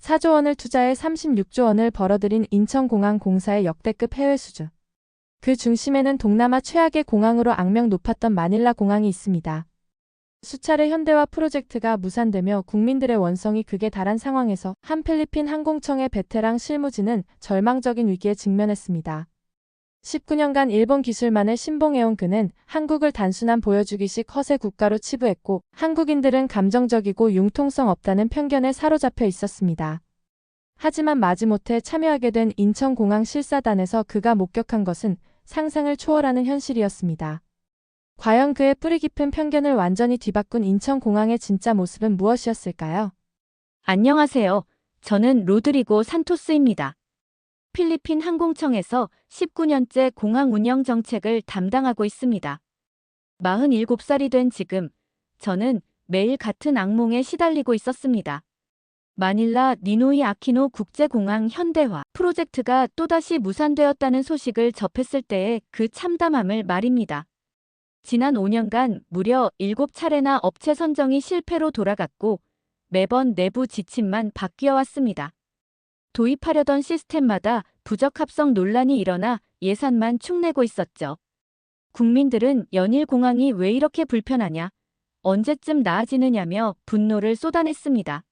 4조 원을 투자해 36조 원을 벌어들인 인천공항 공사의 역대급 해외 수주. 그 중심에는 동남아 최악의 공항으로 악명 높았던 마닐라 공항이 있습니다. 수차례 현대화 프로젝트가 무산되며 국민들의 원성이 극에 달한 상황에서 한 필리핀 항공청의 베테랑 실무진은 절망적인 위기에 직면했습니다. 19년간 일본 기술만을 신봉해온 그는 한국을 단순한 보여주기식 허세 국가로 치부했고 한국인들은 감정적이고 융통성 없다는 편견에 사로잡혀 있었습니다. 하지만 마지못해 참여하게 된 인천공항 실사단에서 그가 목격한 것은 상상을 초월하는 현실이었습니다. 과연 그의 뿌리 깊은 편견을 완전히 뒤바꾼 인천공항의 진짜 모습은 무엇이었을까요? 안녕하세요. 저는 로드리고 산토스입니다. 필리핀 항공청에서 19년째 공항 운영 정책을 담당하고 있습니다. 47살이 된 지금, 저는 매일 같은 악몽에 시달리고 있었습니다. 마닐라 니노이 아키노 국제공항 현대화 프로젝트가 또다시 무산되었다는 소식을 접했을 때의 그 참담함을 말입니다. 지난 5년간 무려 7차례나 업체 선정이 실패로 돌아갔고 매번 내부 지침만 바뀌어 왔습니다. 도입하려던 시스템마다 부적합성 논란이 일어나 예산만 축내고 있었죠. 국민들은 연일 공항이 왜 이렇게 불편하냐, 언제쯤 나아지느냐며 분노를 쏟아냈습니다.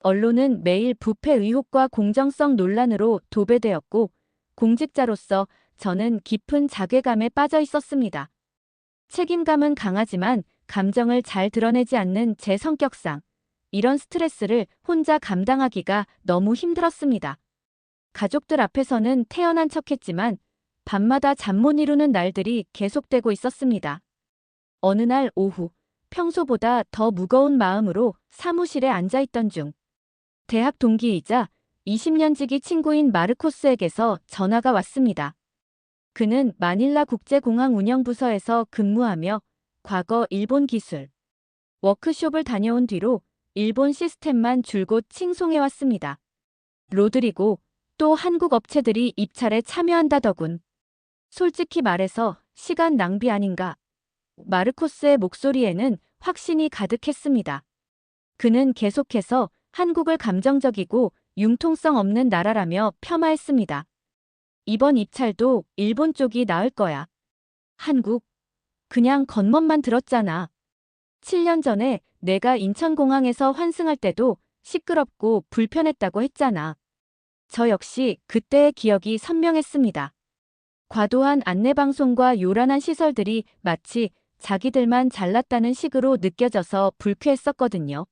언론은 매일 부패 의혹과 공정성 논란으로 도배되었고 공직자로서 저는 깊은 자괴감에 빠져 있었습니다. 책임감은 강하지만 감정을 잘 드러내지 않는 제 성격상 이런 스트레스를 혼자 감당하기가 너무 힘들었습니다. 가족들 앞에서는 태어난 척했지만 밤마다 잠 못 이루는 날들이 계속되고 있었습니다. 어느 날 오후 평소보다 더 무거운 마음으로 사무실에 앉아 있던 중 대학 동기이자 20년 지기 친구인 마르코스에게서 전화가 왔습니다. 그는 마닐라 국제공항 운영부서에서 근무하며 과거 일본 기술 워크숍을 다녀온 뒤로 일본 시스템만 줄곧 칭송해왔습니다. 로드리고 또 한국 업체들이 입찰에 참여한다더군. 솔직히 말해서 시간 낭비 아닌가. 마르코스의 목소리에는 확신이 가득했습니다. 그는 계속해서 한국을 감정적이고 융통성 없는 나라라며 폄하했습니다. 이번 입찰도 일본 쪽이 나을 거야. 한국. 그냥 겉멋만 들었잖아. 7년 전에 내가 인천공항에서 환승할 때도 시끄럽고 불편했다고 했잖아. 저 역시 그때의 기억이 선명했습니다. 과도한 안내방송과 요란한 시설들이 마치 자기들만 잘났다는 식으로 느껴져서 불쾌했었거든요.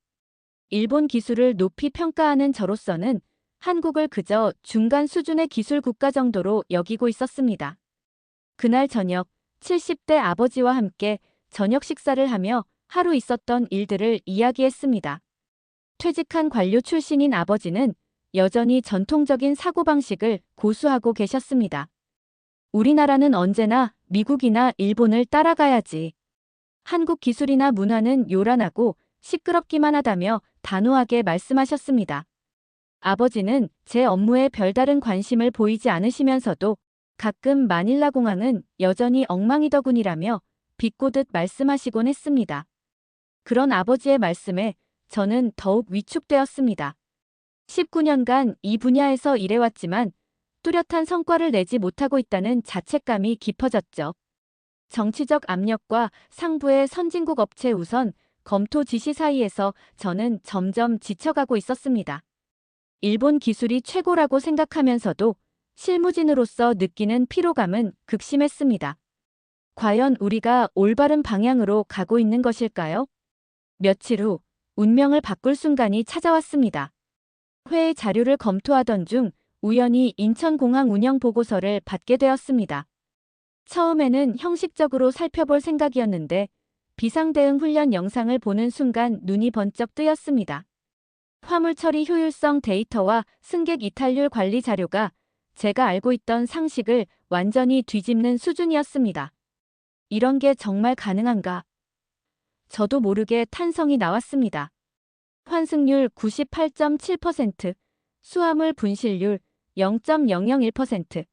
일본 기술을 높이 평가하는 저로서는 한국을 그저 중간 수준의 기술 국가 정도로 여기고 있었습니다. 그날 저녁 70대 아버지와 함께 저녁 식사를 하며 하루 있었던 일들을 이야기했습니다. 퇴직한 관료 출신인 아버지는 여전히 전통적인 사고방식을 고수하고 계셨습니다. 우리나라는 언제나 미국이나 일본을 따라가야지. 한국 기술이나 문화는 요란하고 시끄럽기만 하다며 단호하게 말씀하셨습니다. 아버지는 제 업무에 별다른 관심을 보이지 않으시면서도 가끔 마닐라 공항은 여전히 엉망이더군이라며 비꼬듯 말씀하시곤 했습니다. 그런 아버지의 말씀에 저는 더욱 위축되었습니다. 19년간 이 분야에서 일해왔지만 뚜렷한 성과를 내지 못하고 있다는 자책감이 깊어졌죠. 정치적 압력과 상부의 선진국 업체 우선 검토 지시 사이에서 저는 점점 지쳐가고 있었습니다. 일본 기술이 최고라고 생각하면서도 실무진으로서 느끼는 피로감은 극심했습니다. 과연 우리가 올바른 방향으로 가고 있는 것일까요? 며칠 후 운명을 바꿀 순간이 찾아왔습니다. 회의 자료를 검토하던 중 우연히 인천공항 운영 보고서를 받게 되었습니다. 처음에는 형식적으로 살펴볼 생각이었는데 비상대응 훈련 영상을 보는 순간 눈이 번쩍 뜨였습니다. 화물 처리 효율성 데이터와 승객 이탈률 관리 자료가 제가 알고 있던 상식을 완전히 뒤집는 수준이었습니다. 이런 게 정말 가능한가? 저도 모르게 탄성이 나왔습니다. 환승률 98.7%, 수화물 분실률 0.001%,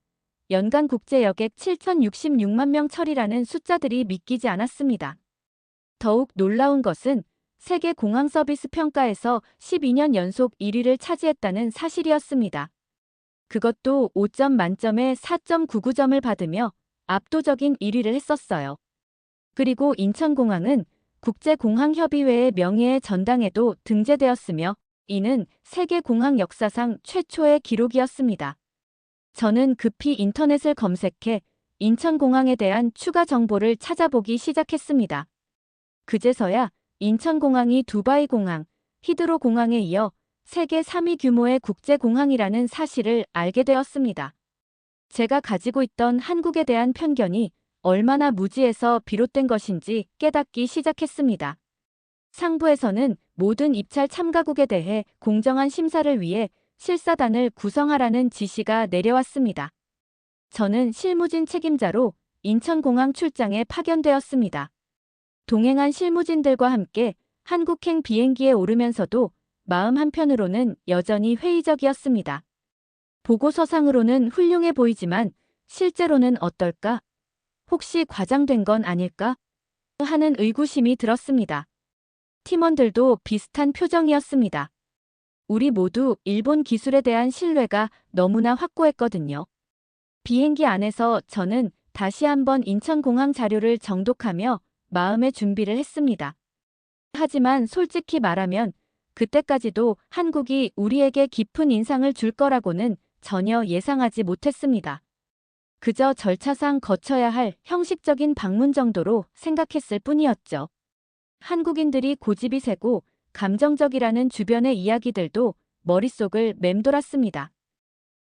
연간 국제 여객 7,066만 명 처리라는 숫자들이 믿기지 않았습니다. 더욱 놀라운 것은 세계 공항 서비스 평가에서 12년 연속 1위를 차지했다는 사실이었습니다. 그것도 5점 만점에 4.99점을 받으며 압도적인 1위를 했었어요. 그리고 인천공항은 국제공항협의회의 명예의 전당에도 등재되었으며 이는 세계 공항 역사상 최초의 기록이었습니다. 저는 급히 인터넷을 검색해 인천공항에 대한 추가 정보를 찾아보기 시작했습니다. 그제서야 인천공항이 두바이 공항, 히드로 공항에 이어 세계 3위 규모의 국제공항이라는 사실을 알게 되었습니다. 제가 가지고 있던 한국에 대한 편견이 얼마나 무지에서 비롯된 것인지 깨닫기 시작했습니다. 상부에서는 모든 입찰 참가국에 대해 공정한 심사를 위해 실사단을 구성하라는 지시가 내려왔습니다. 저는 실무진 책임자로 인천공항 출장에 파견되었습니다. 동행한 실무진들과 함께 한국행 비행기에 오르면서도 마음 한편으로는 여전히 회의적이었습니다. 보고서상으로는 훌륭해 보이지만 실제로는 어떨까? 혹시 과장된 건 아닐까? 하는 의구심이 들었습니다. 팀원들도 비슷한 표정이었습니다. 우리 모두 일본 기술에 대한 신뢰가 너무나 확고했거든요. 비행기 안에서 저는 다시 한번 인천공항 자료를 정독하며 마음의 준비를 했습니다. 하지만 솔직히 말하면 그때까지도 한국이 우리에게 깊은 인상을 줄 거라고는 전혀 예상하지 못했습니다. 그저 절차상 거쳐야 할 형식적인 방문 정도로 생각했을 뿐이었죠. 한국인들이 고집이 세고 감정적이라는 주변의 이야기들도 머릿속을 맴돌았습니다.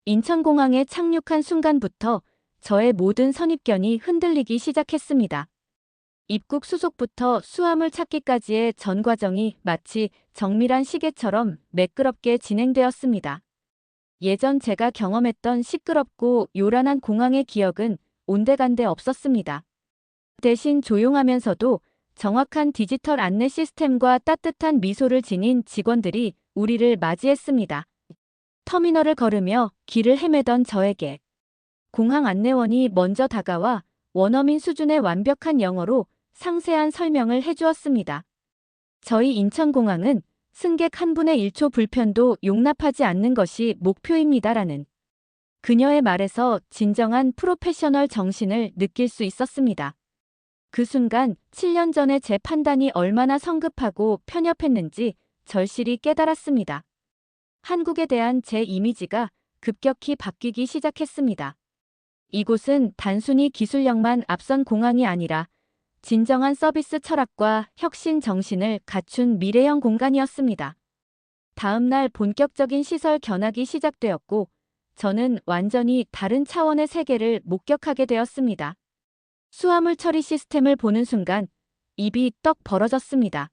인천공항에 착륙한 순간부터 저의 모든 선입견이 흔들리기 시작했습니다. 입국 수속부터 수화물 찾기까지의 전 과정이 마치 정밀한 시계처럼 매끄럽게 진행되었습니다. 예전 제가 경험했던 시끄럽고 요란한 공항의 기억은 온데간데 없었습니다. 대신 조용하면서도 정확한 디지털 안내 시스템과 따뜻한 미소를 지닌 직원들이 우리를 맞이했습니다. 터미널을 걸으며 길을 헤매던 저에게 공항 안내원이 먼저 다가와 원어민 수준의 완벽한 영어로 상세한 설명을 해주었습니다. 저희 인천공항은 승객 한 분의 1초 불편도 용납하지 않는 것이 목표입니다라는 그녀의 말에서 진정한 프로페셔널 정신을 느낄 수 있었습니다. 그 순간 7년 전에 제 판단이 얼마나 성급하고 편협했는지 절실히 깨달았습니다. 한국에 대한 제 이미지가 급격히 바뀌기 시작했습니다. 이곳은 단순히 기술력만 앞선 공항이 아니라 진정한 서비스 철학과 혁신 정신을 갖춘 미래형 공간이었습니다. 다음 날 본격적인 시설 견학이 시작되었고 저는 완전히 다른 차원의 세계를 목격하게 되었습니다. 수화물 처리 시스템을 보는 순간 입이 떡 벌어졌습니다.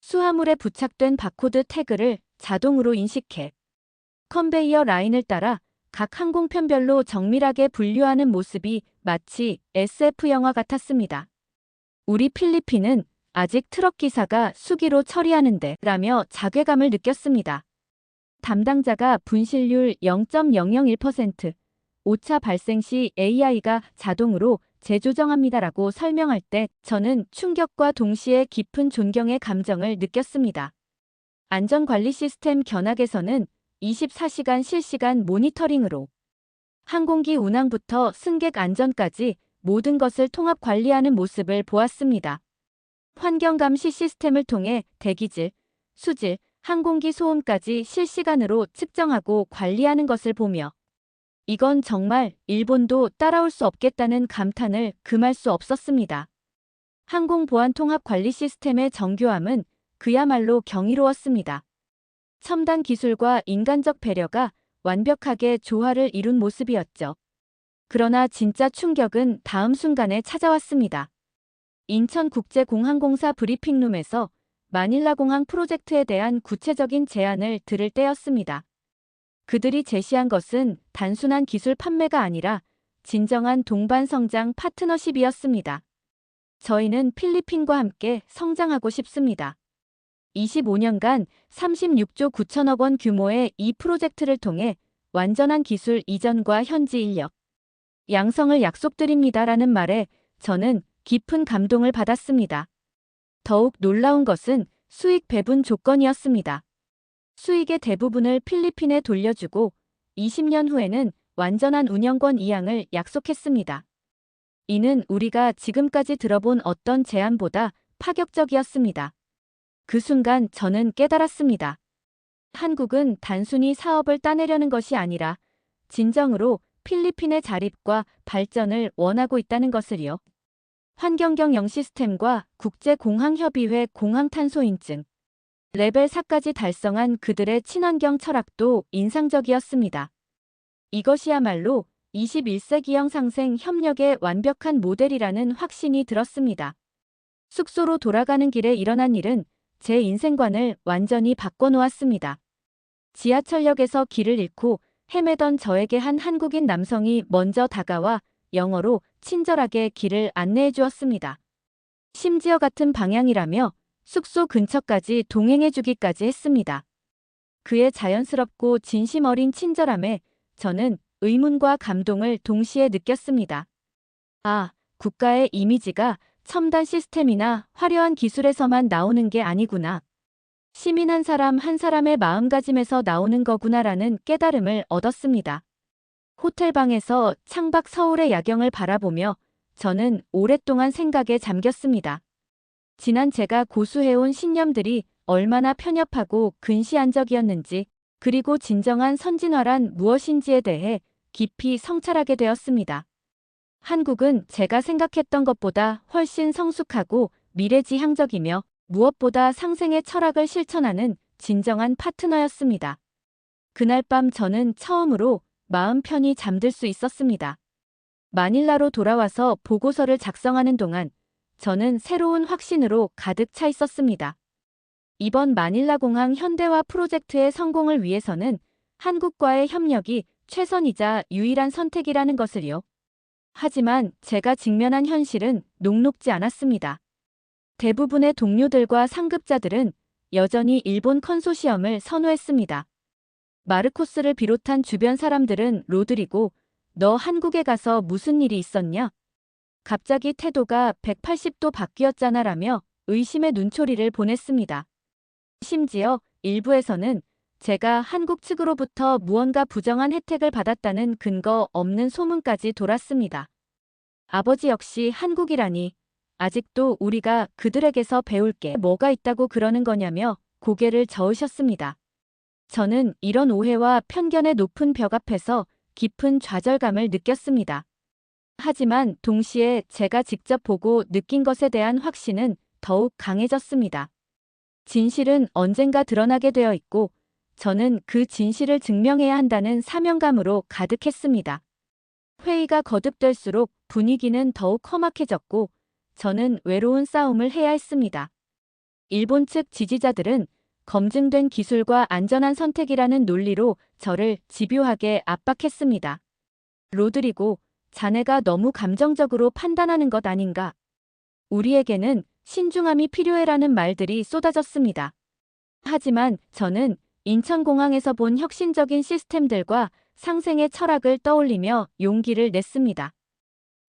수화물에 부착된 바코드 태그를 자동으로 인식해 컨베이어 라인을 따라 각 항공편별로 정밀하게 분류하는 모습이 마치 SF 영화 같았습니다. 우리 필리핀은 아직 트럭 기사가 수기로 처리하는데 라며 자괴감을 느꼈습니다. 담당자가 분실률 0.001%, 오차 발생 시 AI가 자동으로 재조정합니다라고 설명할 때 저는 충격과 동시에 깊은 존경의 감정을 느꼈습니다. 안전관리 시스템 견학에서는 24시간 실시간 모니터링으로 항공기 운항부터 승객 안전까지 모든 것을 통합 관리하는 모습을 보았습니다. 환경감시 시스템을 통해 대기질, 수질, 항공기 소음까지 실시간으로 측정하고 관리하는 것을 보며 이건 정말 일본도 따라올 수 없겠다는 감탄을 금할 수 없었습니다. 항공보안통합관리 시스템의 정교함은 그야말로 경이로웠습니다. 첨단 기술과 인간적 배려가 완벽하게 조화를 이룬 모습이었죠. 그러나 진짜 충격은 다음 순간에 찾아왔습니다. 인천국제공항공사 브리핑룸에서 마닐라 공항 프로젝트에 대한 구체적인 제안을 들을 때였습니다. 그들이 제시한 것은 단순한 기술 판매가 아니라 진정한 동반 성장 파트너십이었습니다. 저희는 필리핀과 함께 성장하고 싶습니다. 25년간 36조 9천억 원 규모의 이 프로젝트를 통해 완전한 기술 이전과 현지 인력, 양성을 약속드립니다라는 말에 저는 깊은 감동을 받았습니다. 더욱 놀라운 것은 수익 배분 조건이었습니다. 수익의 대부분을 필리핀에 돌려주고 20년 후에는 완전한 운영권 이양을 약속했습니다. 이는 우리가 지금까지 들어본 어떤 제안보다 파격적이었습니다. 그 순간 저는 깨달았습니다. 한국은 단순히 사업을 따내려는 것이 아니라 진정으로 필리핀의 자립과 발전을 원하고 있다는 것을요. 환경경영 시스템과 국제공항협의회 공항탄소인증, 레벨 4까지 달성한 그들의 친환경 철학도 인상적이었습니다. 이것이야말로 21세기형 상생 협력의 완벽한 모델이라는 확신이 들었습니다. 숙소로 돌아가는 길에 일어난 일은 제 인생관을 완전히 바꿔놓았습니다. 지하철역에서 길을 잃고 헤매던 저에게 한 한국인 남성이 먼저 다가와 영어로 친절하게 길을 안내해 주었습니다. 심지어 같은 방향이라며 숙소 근처까지 동행해 주기까지 했습니다. 그의 자연스럽고 진심 어린 친절함에 저는 의문과 감동을 동시에 느꼈습니다. 아, 국가의 이미지가 첨단 시스템이나 화려한 기술에서만 나오는 게 아니구나. 시민 한 사람 한 사람의 마음가짐에서 나오는 거구나라는 깨달음을 얻었습니다. 호텔방에서 창밖 서울의 야경을 바라보며 저는 오랫동안 생각에 잠겼습니다. 지난 제가 고수해온 신념들이 얼마나 편협하고 근시안적이었는지, 그리고 진정한 선진화란 무엇인지에 대해 깊이 성찰하게 되었습니다. 한국은 제가 생각했던 것보다 훨씬 성숙하고 미래지향적이며 무엇보다 상생의 철학을 실천하는 진정한 파트너였습니다. 그날 밤 저는 처음으로 마음 편히 잠들 수 있었습니다. 마닐라로 돌아와서 보고서를 작성하는 동안 저는 새로운 확신으로 가득 차 있었습니다. 이번 마닐라 공항 현대화 프로젝트의 성공을 위해서는 한국과의 협력이 최선이자 유일한 선택이라는 것을요. 하지만 제가 직면한 현실은 녹록지 않았습니다. 대부분의 동료들과 상급자들은 여전히 일본 컨소시엄을 선호했습니다. 마르코스를 비롯한 주변 사람들은 로드리고 너 한국에 가서 무슨 일이 있었냐? 갑자기 태도가 180도 바뀌었잖아 라며 의심의 눈초리를 보냈습니다. 심지어 일부에서는 제가 한국 측으로부터 무언가 부정한 혜택을 받았다는 근거 없는 소문까지 돌았습니다. 아버지 역시 한국이라니 아직도 우리가 그들에게서 배울 게 뭐가 있다고 그러는 거냐며 고개를 저으셨습니다. 저는 이런 오해와 편견의 높은 벽 앞에서 깊은 좌절감을 느꼈습니다. 하지만 동시에 제가 직접 보고 느낀 것에 대한 확신은 더욱 강해졌습니다. 진실은 언젠가 드러나게 되어 있고 저는 그 진실을 증명해야 한다는 사명감으로 가득했습니다. 회의가 거듭될수록 분위기는 더욱 험악해졌고 저는 외로운 싸움을 해야 했습니다. 일본 측 지지자들은 검증된 기술과 안전한 선택이라는 논리로 저를 집요하게 압박했습니다. 로드리고, 자네가 너무 감정적으로 판단하는 것 아닌가? 우리에게는 신중함이 필요해라는 말들이 쏟아졌습니다. 하지만 저는 인천공항에서 본 혁신적인 시스템들과 상생의 철학을 떠올리며 용기를 냈습니다.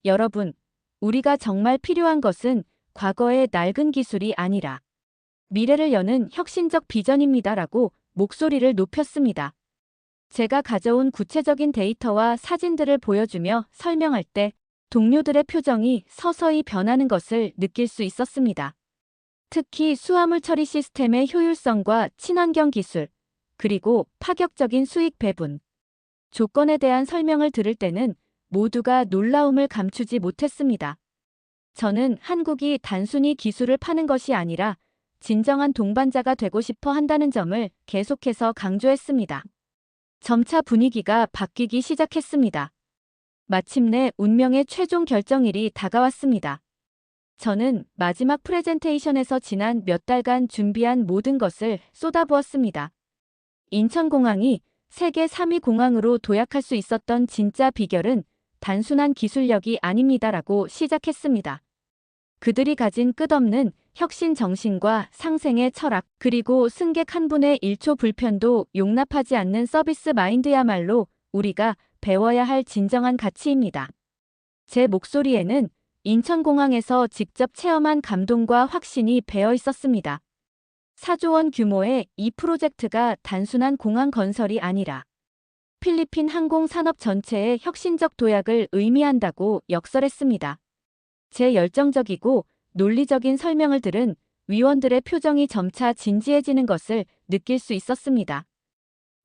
여러분, 우리가 정말 필요한 것은 과거의 낡은 기술이 아니라 미래를 여는 혁신적 비전입니다라고 목소리를 높였습니다. 제가 가져온 구체적인 데이터와 사진들을 보여주며 설명할 때 동료들의 표정이 서서히 변하는 것을 느낄 수 있었습니다. 특히 수화물 처리 시스템의 효율성과 친환경 기술, 그리고 파격적인 수익 배분. 조건에 대한 설명을 들을 때는 모두가 놀라움을 감추지 못했습니다. 저는 한국이 단순히 기술을 파는 것이 아니라 진정한 동반자가 되고 싶어 한다는 점을 계속해서 강조했습니다. 점차 분위기가 바뀌기 시작했습니다. 마침내 운명의 최종 결정일이 다가왔습니다. 저는 마지막 프레젠테이션에서 지난 몇 달간 준비한 모든 것을 쏟아부었습니다. 인천공항이 세계 3위 공항으로 도약할 수 있었던 진짜 비결은 단순한 기술력이 아닙니다라고 시작했습니다. 그들이 가진 끝없는 혁신 정신과 상생의 철학, 그리고 승객 한 분의 1초 불편도 용납하지 않는 서비스 마인드야말로 우리가 배워야 할 진정한 가치입니다. 제 목소리에는 인천공항에서 직접 체험한 감동과 확신이 배어 있었습니다. 4조 원 규모의 이 프로젝트가 단순한 공항 건설이 아니라 필리핀 항공 산업 전체의 혁신적 도약을 의미한다고 역설했습니다. 제 열정적이고 논리적인 설명을 들은 위원들의 표정이 점차 진지해지는 것을 느낄 수 있었습니다.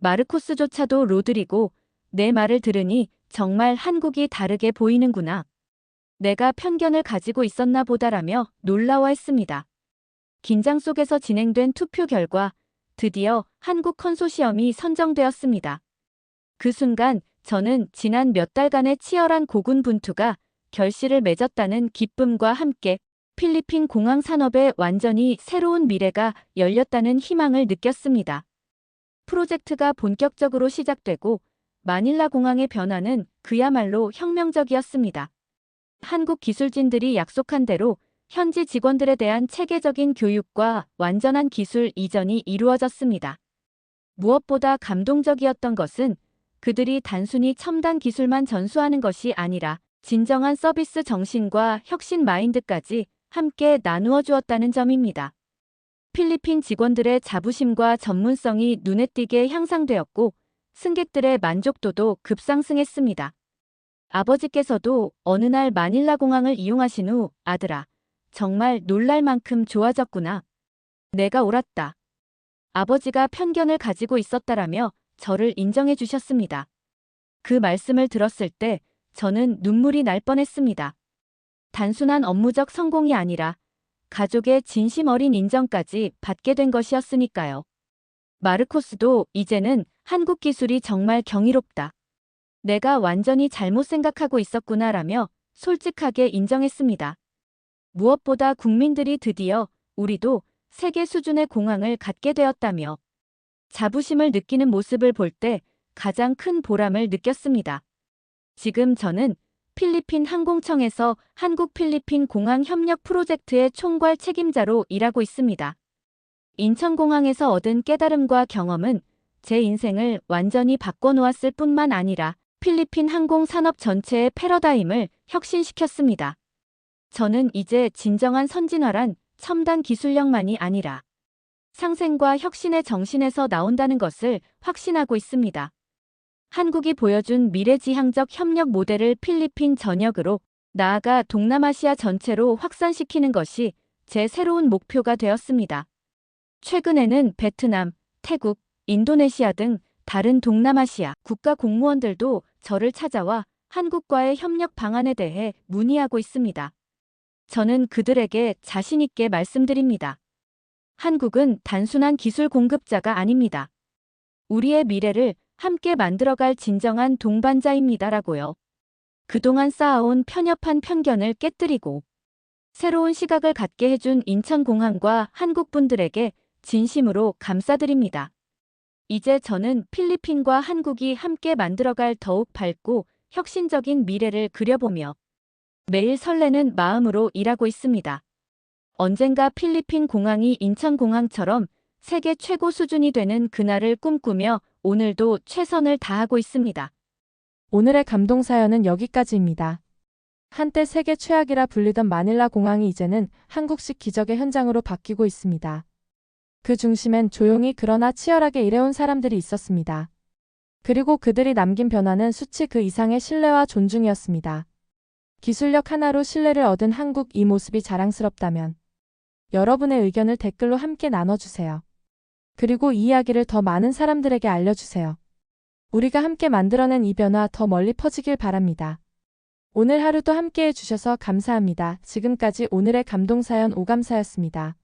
마르코스조차도 로드리고 내 말을 들으니 정말 한국이 다르게 보이는구나. 내가 편견을 가지고 있었나 보다라며 놀라워했습니다. 긴장 속에서 진행된 투표 결과 드디어 한국 컨소시엄이 선정되었습니다. 그 순간 저는 지난 몇 달간의 치열한 고군분투가 결실을 맺었다는 기쁨과 함께 필리핀 공항 산업에 완전히 새로운 미래가 열렸다는 희망을 느꼈습니다. 프로젝트가 본격적으로 시작되고 마닐라 공항의 변화는 그야말로 혁명적이었습니다. 한국 기술진들이 약속한 대로 현지 직원들에 대한 체계적인 교육과 완전한 기술 이전이 이루어졌습니다. 무엇보다 감동적이었던 것은 그들이 단순히 첨단 기술만 전수하는 것이 아니라 진정한 서비스 정신과 혁신 마인드까지 함께 나누어 주었다는 점입니다. 필리핀 직원들의 자부심과 전문성이 눈에 띄게 향상되었고 승객들의 만족도도 급상승했습니다. 아버지께서도 어느 날 마닐라 공항을 이용하신 후 아들아, 정말 놀랄 만큼 좋아졌구나. 내가 옳았다. 아버지가 편견을 가지고 있었다라며 저를 인정해 주셨습니다. 그 말씀을 들었을 때 저는 눈물이 날 뻔했습니다. 단순한 업무적 성공이 아니라 가족의 진심 어린 인정까지 받게 된 것이었으니까요. 마르코스도 이제는 한국 기술이 정말 경이롭다. 내가 완전히 잘못 생각하고 있었구나라며 솔직하게 인정했습니다. 무엇보다 국민들이 드디어 우리도 세계 수준의 공항을 갖게 되었다며 자부심을 느끼는 모습을 볼 때 가장 큰 보람을 느꼈습니다. 지금 저는 필리핀 항공청에서 한국 필리핀 공항 협력 프로젝트의 총괄 책임자로 일하고 있습니다. 인천공항에서 얻은 깨달음과 경험은 제 인생을 완전히 바꿔놓았을 뿐만 아니라 필리핀 항공 산업 전체의 패러다임을 혁신시켰습니다. 저는 이제 진정한 선진화란 첨단 기술력만이 아니라 상생과 혁신의 정신에서 나온다는 것을 확신하고 있습니다. 한국이 보여준 미래지향적 협력 모델을 필리핀 전역으로 나아가 동남아시아 전체로 확산시키는 것이 제 새로운 목표가 되었습니다. 최근에는 베트남, 태국, 인도네시아 등 다른 동남아시아 국가 공무원들도 저를 찾아와 한국과의 협력 방안에 대해 문의하고 있습니다. 저는 그들에게 자신있게 말씀드립니다. 한국은 단순한 기술 공급자가 아닙니다. 우리의 미래를 함께 만들어갈 진정한 동반자입니다라고요. 그동안 쌓아온 편협한 편견을 깨뜨리고 새로운 시각을 갖게 해준 인천공항과 한국 분들에게 진심으로 감사드립니다. 이제 저는 필리핀과 한국이 함께 만들어갈 더욱 밝고 혁신적인 미래를 그려보며 매일 설레는 마음으로 일하고 있습니다. 언젠가 필리핀 공항이 인천공항처럼 세계 최고 수준이 되는 그날을 꿈꾸며 오늘도 최선을 다하고 있습니다. 오늘의 감동 사연은 여기까지입니다. 한때 세계 최악이라 불리던 마닐라 공항이 이제는 한국식 기적의 현장으로 바뀌고 있습니다. 그 중심엔 조용히 그러나 치열하게 일해온 사람들이 있었습니다. 그리고 그들이 남긴 변화는 수치 그 이상의 신뢰와 존중이었습니다. 기술력 하나로 신뢰를 얻은 한국 이 모습이 자랑스럽다면 여러분의 의견을 댓글로 함께 나눠주세요. 그리고 이 이야기를 더 많은 사람들에게 알려주세요. 우리가 함께 만들어낸 이 변화 더 멀리 퍼지길 바랍니다. 오늘 하루도 함께 해주셔서 감사합니다. 지금까지 오늘의 감동사연 오감사였습니다.